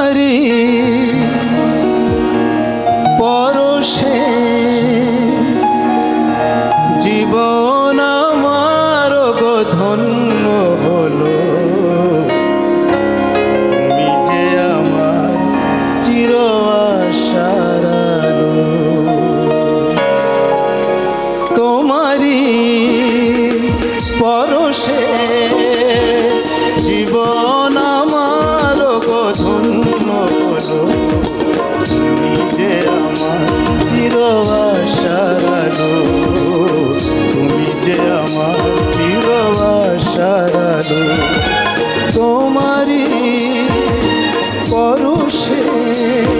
তোমারে পরশে জীবন আমার ধন্য হলো। যে আমার চির তোমারি পরশে জীবন পরশে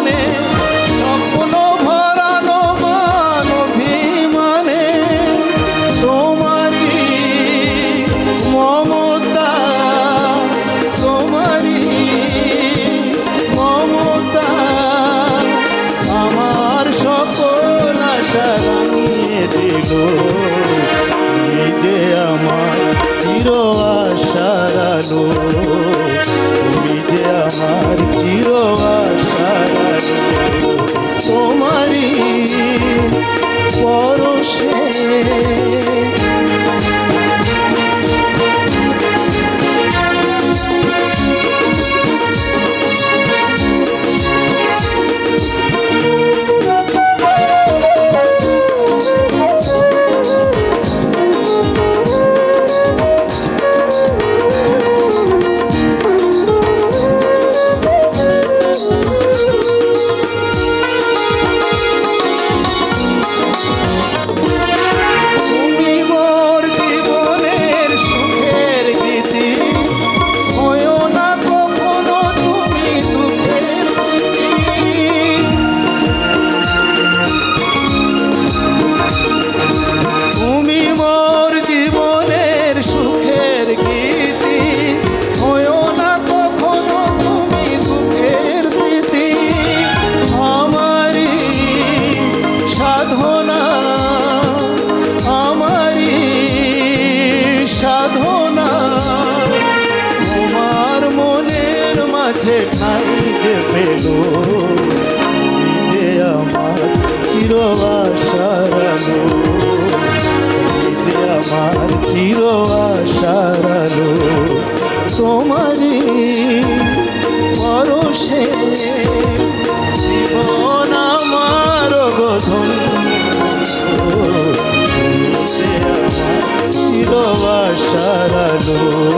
মোহনা আমারি সাধনা। তোমার মনের মাঝে ঠাই যে পেল যে আমার চিরবাসারালো যে আমার চিরবাসারালো তোমারই পরশে হারালো